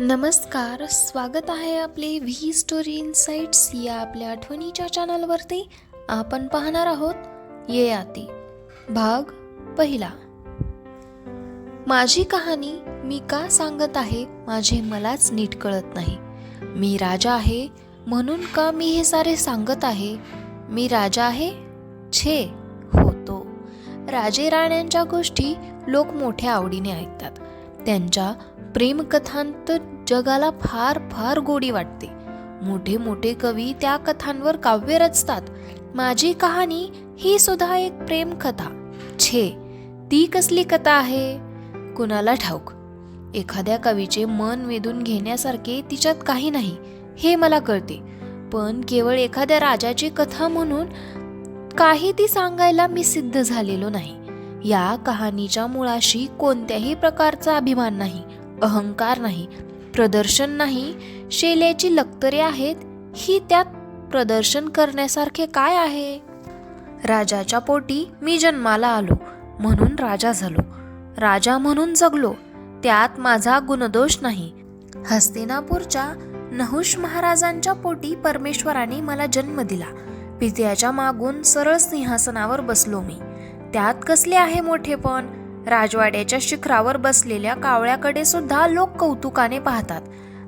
नमस्कार स्वागत आहे आपले व्ही स्टोरी इन्साइट्स या आपल्या आठवणीच्या चॅनलवरती. आपण पाहणार आहोत ये आती भाग पहिला. माझी कहाणी मी का सांगत आहे माझे मलाच नीट कळत नाही. मी राजा आहे म्हणून का मी हे सारे सांगत आहे? मी राजा आहे छे होतो. राजे राण्यांच्या गोष्टी लोक मोठ्या आवडीने ऐकतात. त्यांच्या प्रेमकथांत जगाला फार फार गोडी वाटते. मोठे मोठे कवी त्या कथांवर काव्य रचतात. माझी कहाणी ही सुद्धा एक प्रेमकथा. छे ती कसली कथा आहे? कुणाला ठाऊक? एखाद्या कवीचे मन वेधून घेण्यासारखे तिच्यात काही नाही हे मला कळते. पण केवळ एखाद्या राजाची कथा म्हणून काही ती सांगायला मी सिद्ध झालेलो नाही. या कहाणीच्या मुळाशी कोणत्याही प्रकारचा अभिमान नाही अहंकार नाही प्रदर्शन नाही शेल्याची लक्तरे आहेत ही त्यात प्रदर्शन करण्यासारखे काय आहे? राजाच्या पोटी मी जन्माला आलो म्हणून राजा झालो. राजा म्हणून जगलो त्यात माझा गुणदोष नाही. हस्तिनापूरच्या नहुष महाराजांच्या पोटी परमेश्वराने मला जन्म दिला. पित्याच्या मागून सरळ सिंहासनावर बसलो मी. त्यात कसले आहे मोठेपण राजवाड्याच्या शिखरावर बसलेल्या कावळ्याकडे सुद्धा लोक कौतुकाने पाहतात.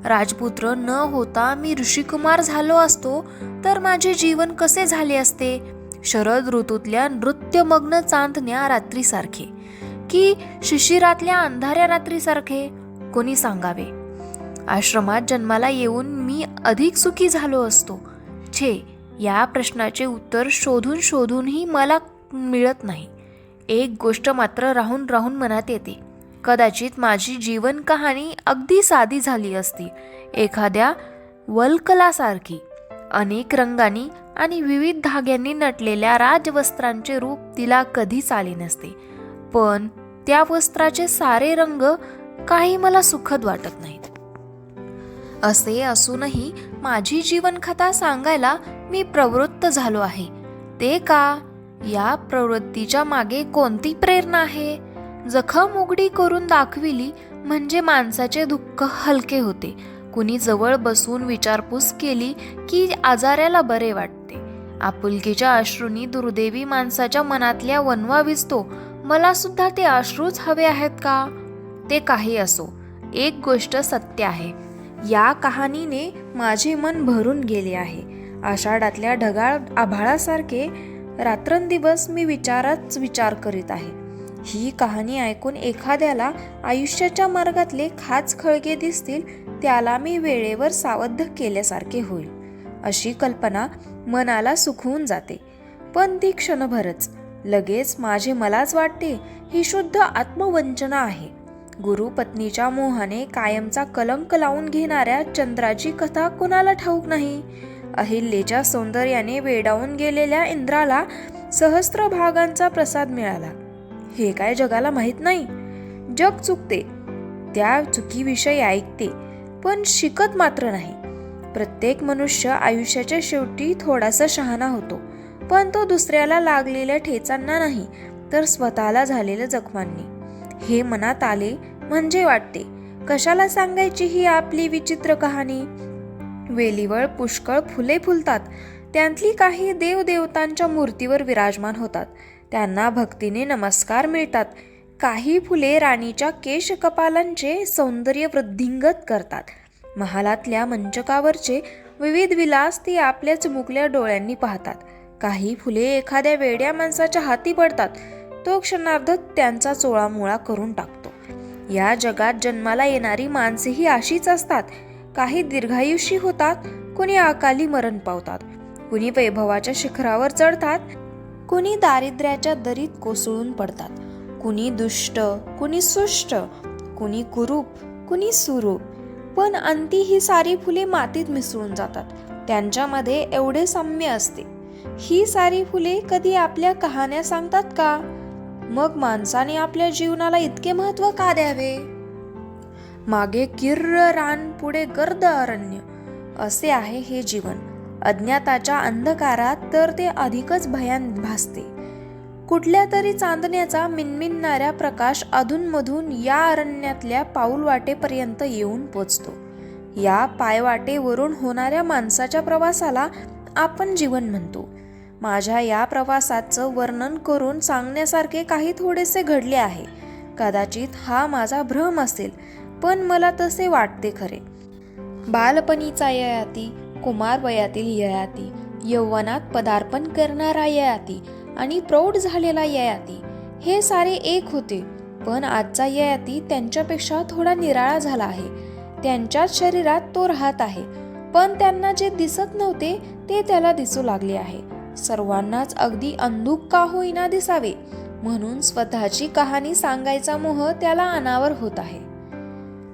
राजपुत्र न होता मी ऋषिकुमार झालो असतो तर माझे जीवन कसे झाले असते? शरद ऋतूतल्या नृत्यमग्न चांदण्या रात्रीसारखे. की शिशिरातल्या अंधाऱ्या रात्रीसारखे? कोणी सांगावे? आश्रमात जन्माला येऊन मी अधिक सुखी झालो असतो. छे या प्रश्नाचे उत्तर शोधून शोधूनही मला मिळत नाही. एक गोष्ट मात्र राहून राहून मनात येते. कदाचित माझी जीवन कहाणी अगदी साधी झाली असती. एखाद्या वल्कलासारखी. अनेक रंगांनी आणि विविध धाग्यांनी नटलेल्या राजवस्त्रांचे रूप तिला कधीच आले नसते. पण त्या वस्त्राचे सारे रंग काही मला सुखद वाटत नाहीत. असे असूनही माझी जीवनकथा सांगायला मी प्रवृत्त झालो आहे. ते का? या प्रवृत्तीच्या मागे कोणती प्रेरणा आहे? जखम उघडी करून दाखविली म्हणजे माणसाचे दुःख हलके होते. कुणी जवळ बसून विचारपूस केली की आजाऱ्याला बरे वाटते. आपुलकीच्या अश्रूंनी दुर्दैवी माणसाच्या मनातल्या वनवा विजतो. मला सुद्धा ते अश्रूच हवे आहेत का? ते काही असो. एक गोष्ट सत्य आहे. या कहाणीने माझे मन भरून गेले आहे. आषाढातल्या ढगाळ आभाळासारखे रात्रंदिवस मी विचारच विचार करीत आहे. ही कहाणी ऐकून एखाद्याला आयुष्याच्या मार्गातले खाच खळगे दिसतील त्याला मी वेळेवर सावध केल्यासारखे होईल अशी कल्पना मनाला सुखवून जाते. पण ती क्षणभरच. लगेच माझे मलाच वाटते ही शुद्ध आत्मवंचना आहे. गुरु पत्नीच्या मोहाने कायमचा कलंक लावून घेणाऱ्या चंद्राची कथा कुणाला ठाऊक नाही? अहिल्येच्या सौंदर्याने वेडावून गेलेल्या इंद्राला सहस्त्र भागांचा प्रसाद मिळाला. हे काय जगाला माहीत नाही? जग चुकते. त्या चुकीविषयी ऐकते पण शिकत मात्र नाही. प्रत्येक मनुष्य आयुष्याच्या शेवटी थोडासा शहाणा होतो पण तो दुसऱ्याला लागलेल्या ठेचांना नाही तर स्वतःला झालेल्या जखमांनी. हे मनात आले म्हणजे वाटते कशाला सांगायची ही आपली विचित्र कहाणी? वेलीवर पुष्कळ फुले फुलतात. त्यांतली काही देवदेवतांच्या मूर्तीवर विराजमान होतात. त्यांना भक्तीने नमस्कार मिळतात. काही फुले राणीच्या केश कपालांचे सौंदर्य वृद्धिंगत करतात. महालातल्या मंचकावरचे विविध विलास ती आपल्या चुमुकल्या डोळ्यांनी पाहतात. काही फुले एखाद्या वेड्या माणसाच्या हाती पडतात. तो क्षणार्ध त्यांचा चोळामोळा करून टाकतो. या जगात जन्माला येणारी माणसेही अशीच असतात. काही दीर्घायुषी होतात कुणी अकाली मरण पावतात कुणी वैभवाच्या शिखरावर चढतात कुणी दारिद्र्याच्या दरीत कोसळून पडतात कुणी दुष्ट कुणी सुष्ट कुणी कुरूप कुणी सुरूप. पण अंती ही सारी फुले मातीत मिसळून जातात त्यांच्यामध्ये एवढे साम्य असते. ही सारी फुले कधी आपल्या कहाण्या सांगतात का? मग माणसाने आपल्या जीवनाला इतके महत्त्व का द्यावे? मागे किर्र रान पुढे गर्द अरण्य. असे आहे हे जीवन. अज्ञाताच्या अंधकारात तर ते अधिकच भयान भासते. कुठल्या तरी चांदण्याचा मिनमिनणाऱ्या प्रकाश अधूनमधून या अरण्यातल्या पाऊलवाटेपर्यंत येऊन पोचतो. या पायवाटेवरून होणाऱ्या माणसाच्या प्रवासाला आपण जीवन म्हणतो. माझ्या या प्रवासाचं वर्णन करून सांगण्यासारखे काही थोडेसे घडले आहे. कदाचित हा माझा भ्रम असेल पण मला तसे वाटते खरे. बालपणीचा ययाती कुमार वयातील ययाती यौवनात पदार्पण करणारा ययाती आणि प्रौढ झालेला ययाती हे सारे एक होते. पण आजचा ययाती त्यांच्यापेक्षा थोडा निराळा झाला आहे. त्यांच्याच शरीरात तो राहत आहे. पण त्यांना जे दिसत नव्हते ते त्याला दिसू लागले आहे. सर्वांनाच अगदी अंधुक का होईना दिसावे. म्हणून स्वतःची कहाणी सांगायचा मोह त्याला अनावर होत आहे.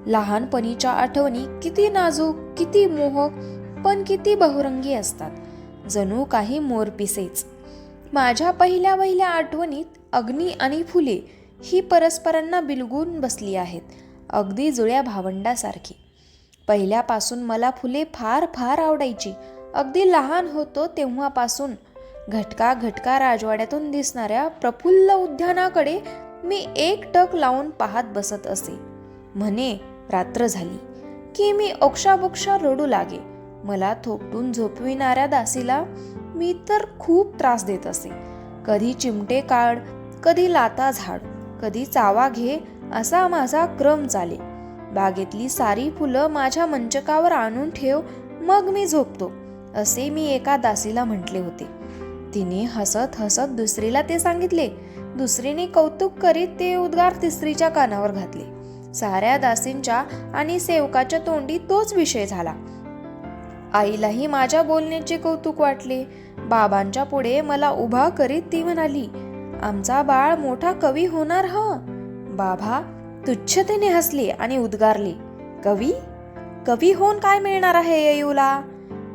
लहानपणीच्या आठवणी किती नाजूक किती मोहक पण किती बहुरंगी असतात. जणू काही मोरपिसेच माझ्या पहिल्या पहिल्या आठवणीत अग्नी आणि फुले ही परस्परांना बिलगून बसली आहेत अगदी जुळ्या भावंडासारखी. पहिल्यापासून मला फुले फार फार आवडायची. अगदी लहान होतो तेव्हापासून. घटका घटका राजवाड्यातून दिसणाऱ्या प्रफुल्ल उद्यानाकडे मी एक टक लावून पाहत बसत असे. म्हणे रात्र झाली. की मी ओक्षाबोक्षा रडू लागे. मला थोपटून झोपविणाऱ्या दासीला मी तर खूप त्रास देत असे. कधी चिमटे काढ कधी लाता झाड कधी चावा घे असा माझा क्रम चाले. बागेतली सारी फुलं माझ्या मंचकावर आणून ठेव मग मी झोपतो असे मी एका दासीला म्हटले होते. तिने हसत हसत दुसरीला ते सांगितले. दुसरीने कौतुक करीत ते उद्गार तिसरीच्या कानावर घातले. साऱ्या दासींच्या आणि सेवकाच्या तोंडी तोच विषय झाला. आईलाही माझ्या बोलण्याचे कौतुक वाटले. बाबांच्या पुढे मला उभा करीत ती म्हणाली आमचा बाळ मोठा कवी होणार ह? बाबा तुच्छतेने हसले आणि उद्गारले कवी? कवी होऊन काय मिळणार आहे येयूला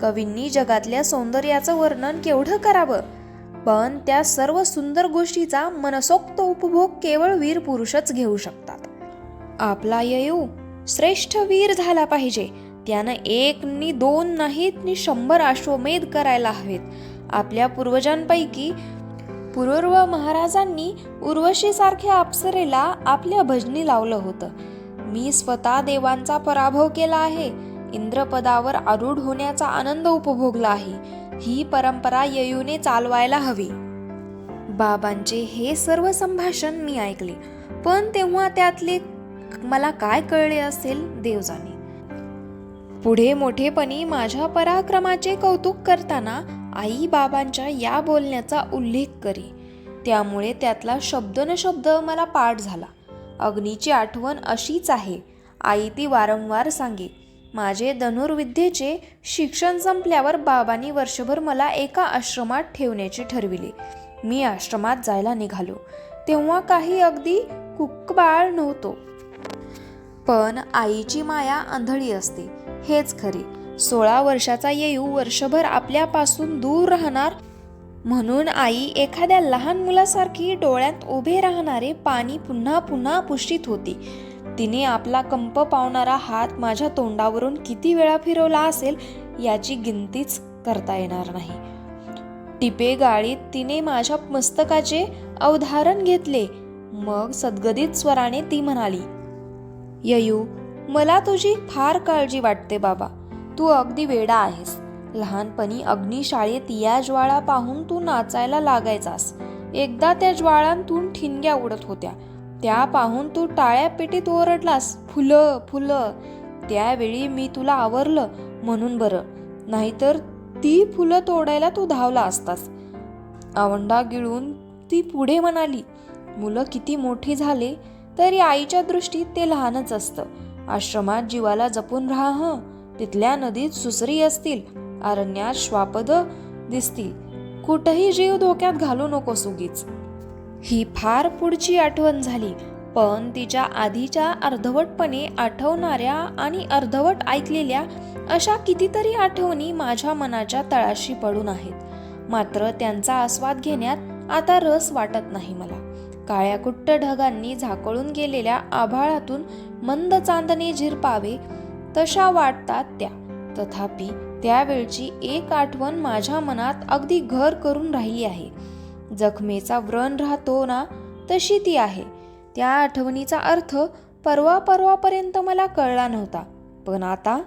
कवींनी जगातल्या सौंदर्याचं वर्णन केवढं करावं? पण त्या सर्व सुंदर गोष्टीचा मनसोक्त उपभोग केवळ वीर पुरुषच घेऊ शकतात. आपला ययू श्रेष्ठ वीर झाला पाहिजे. त्यानं एक नि दोन नाहीत नि शंभर अश्वमेध करायला हवेत. आपल्या पूर्वजांपैकी पूर्व महाराजांनी उर्वशी सारख्या अप्सरेला आपल्या भजनी लावलं होतं. मी स्वतः देवांचा पराभव केला आहे. इंद्रपदावर आरूढ होण्याचा आनंद उपभोगला आहे. ही परंपरा ययूने चालवायला हवी. बाबांचे हे सर्व संभाषण मी ऐकले. पण तेव्हा त्यातले मला काय कळले असेल देव जाणे पुढे मोठेपणी माझ्या पराक्रमाचे कौतुक करताना आई बाबांच्या या बोलण्याचा उल्लेख करी. त्यामुळे त्यातला शब्द न शब्द मला पाठ झाला. अग्नीची आठवण अशीच आहे. आई ती वारंवार सांगे माझे धनुर्विद्येचे शिक्षण संपल्यावर बाबांनी वर्षभर मला एका आश्रमात ठेवण्याचे ठरविले. मी आश्रमात जायला निघालो. तेव्हा काही अगदी कुक्कबाळ नव्हतो. पण आईची माया आंधळी असते. हेच खरे. सोळा वर्षाचा येऊ वर्षभर आपल्यापासून दूर राहणार. म्हणून आई एखाद्या लहान मुलासारखी डोळ्यात उभे राहणारे पाणी पुन्हा पुन्हा पुष्टीत होती. तिने आपला कंप पावणारा हात माझ्या तोंडावरून किती वेळा फिरवला असेल याची गिनतीच करता येणार नाही. टिपे गाळीत तिने माझ्या मस्तकाचे अवधारण घेतले. मग सद्गदित स्वराने ती म्हणाली ययू मला तुझी फार काळजी वाटते बाबा. तू अगदी वेडा आहेस. लहानपणी अग्निशाळेत या ज्वाळा पाहून तू नाचायला लागायचास. एकदा त्या ज्वाळांतून ठिणग्या उडत होत्या. त्या पाहून तू टाळ्या पेटीत ओरडलास फुलं फुलं. त्यावेळी मी तुला आवरलं म्हणून बरं. नाहीतर ती फुलं तोडायला तू धावला असतास. आवंडा गिळून ती पुढे म्हणाली मुलं किती मोठी झाले तरी आईच्या दृष्टीत ते लहानच असतं. आश्रमात जीवाला जपून राहा ह तिथल्या नदीत सुसरी असतील अरण्यात श्वापद दिसतील. कुठही जीव धोक्यात घालू नको सुगीच ही फार पुढची आठवण झाली पण तिच्या आधीच्या अर्धवटपणे आठवणाऱ्या आणि अर्धवट ऐकलेल्या अशा कितीतरी आठवणी माझ्या मनाच्या तळाशी पडून आहेत. मात्र त्यांचा आस्वाद घेण्यात आता रस वाटत नाही मला. काळ्याकुट्ट ढगांनी झाकळून गेलेल्या आभाळातून मंद चांदणे झिरपावे तशा वाटतात त्या. तथापि त्यावेळची एक आठवण माझ्या मनात अगदी घर करून राहिली आहे. जखमेचा व्रण राहतो ना तशी ती आहे. त्या आठवणीचा अर्थ परवा परवापर्यंत मला कळला नव्हता. पण आता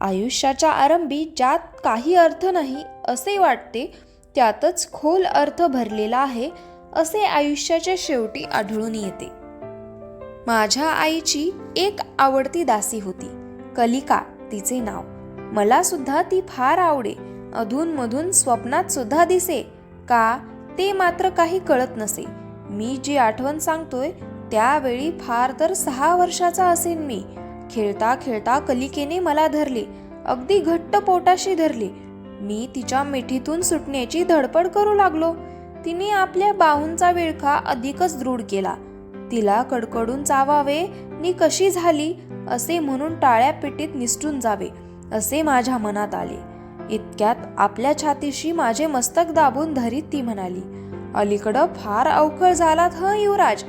आयुष्याच्या आरंभी ज्यात काही अर्थ नाही असे वाटते त्यातच खोल अर्थ भरलेला आहे असे आयुष्याच्या शेवटी आढळून येते. माझ्या आईची एक आवडती दासी होती कलिका तिचे नाव. मला सुद्धा ती फार आवडे. अधूनमधून स्वप्नात सुद्धा दिसे. का ते मात्र काही कळत नसे. मी जी आठवण सांगतोय त्यावेळी फार तर सहा वर्षाचा असेन मी. खेळता खेळता कलिकेने मला धरले. अगदी घट्ट पोटाशी धरले. मी तिच्या मिठीतून सुटण्याची धडपड करू लागलो. तिने आपल्या बाहूंचा विळखा अधिकच दृढ केला. तिला कडकडून चावावे नी कशी झाली? असे म्हणून टाळ्या पेटीत निसटून जावे असे माझ्या मनात आले. इतक्यात आपल्या छातीशी माझे मस्तक दाबून धरीत ती म्हणाली अलीकडं फार अवखळ झालात ह युवराज?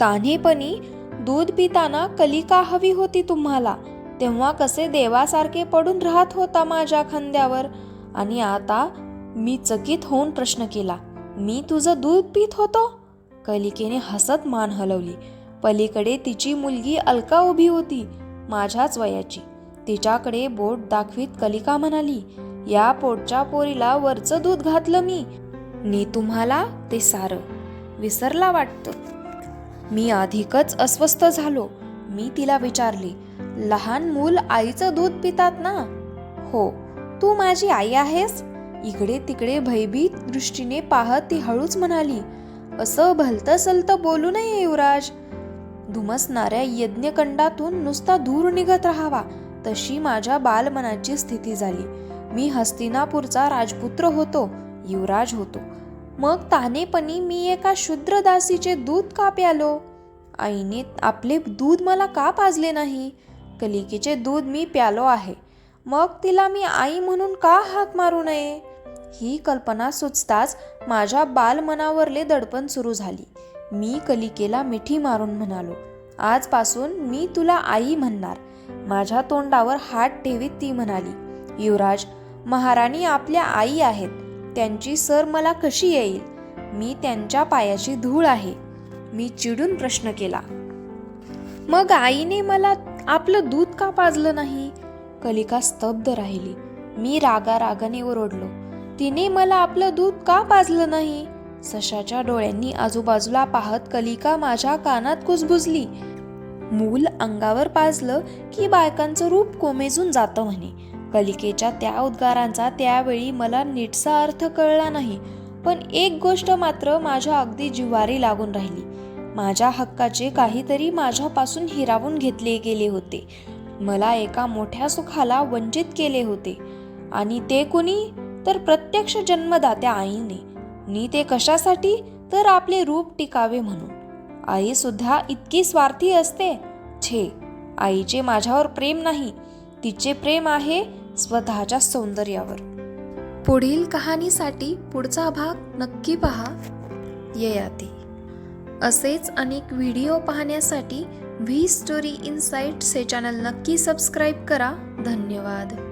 तान्हेपणी दूध पिताना कलिका हवी होती तुम्हाला? तेव्हा कसे देवासारखे पडून राहत होता माझ्या खांद्यावर? आणि आता मी चकित होऊन प्रश्न केला मी तुझं दूध पित होतो? कलिकेने हसत मान हलवली. पलीकडे तिची मुलगी अलका उभी होती माझ्याच वयाची. तिच्याकडे बोट दाखवीत कलिका म्हणाली या पोटच्या पोरीला वरचं दूध घातलं मी. नी तुम्हाला ते सारं. विसरला वाटतं. मी अधिकच अस्वस्थ झालो. मी तिला विचारले लहान मूल आईचं दूध पितात ना? हो. तू माझी आई आहेस? इकडे तिकडे भयभीत दृष्टीने पाहत ती हळूच म्हणाली असं भलतं सलतं बोलू नये युवराज. धुमसणाऱ्या यज्ञकंडातून नुसता धूर निघत राहावा तशी माझ्या बालमनाची स्थिती झाली. मी हस्तिनापूरचा राजपुत्र होतो युवराज होतो. मग तानेपणी मी एका शूद्र दासीचे दूध का प्यालो आईने आपले दूध मला का पाजले नाही? कलिकेचे दूध मी प्यालो आहे. मग तिला मी आई म्हणून का हाक मारू नये? ही कल्पना सुचताच माझ्या बालमनावरले दडपण सुरू झाली. मी कलिकेला मिठी मारून म्हणालो आजपासून मी तुला आई म्हणणार. माझ्या तोंडावर हात ठेवीत ती म्हणाली युवराज महाराणी आपल्या आई आहेत. त्यांची सर मला कशी येईल? मी त्यांच्या पायाची धूळ आहे. मी चिडून प्रश्न केला मग आईने मला आपलं दूध का पाजलं नाही? कलिका स्तब्ध राहिली. मी रागा रागाने ओरडलो तिने मला आपलं दूध का पाजलं नाही? सशाच्या डोळ्यांनी आजूबाजूला पाहत कलिका माझ्या कानात कुजबुजली. मूल अंगावर पाजलं की बायकांचं रूप कोमेजून जातं म्हणे. कलिकेच्या त्या उद्गारांचा त्यावेळी मला नीटसा अर्थ कळला नाही पण एक गोष्ट मात्र माझ्या अगदी जिव्हारी लागून राहिली. माझ्या हक्काचे काहीतरी माझ्यापासून हिरावून घेतले गेले होते. मला एका मोठ्या सुखाला वंचित केले होते. आणि ते कुणी? तर प्रत्यक्ष जन्मदात्या आईने नी ते कशासाठी? तर आपले रूप टिकावे म्हणून. आई सुद्धा इतकी स्वार्थी असते? छे आईचे माझ्यावर प्रेम नाही. तिचे प्रेम आहे स्वतःच्या सौंदर्यावर. पुढील कहाणीसाठी पुढचा भाग नक्की पहा. ययाती. असेच अनेक व्हिडिओ पाहण्यासाठी व्ही स्टोरी इनसाइट्स हे चॅनल नक्की सबस्क्राईब करा. धन्यवाद.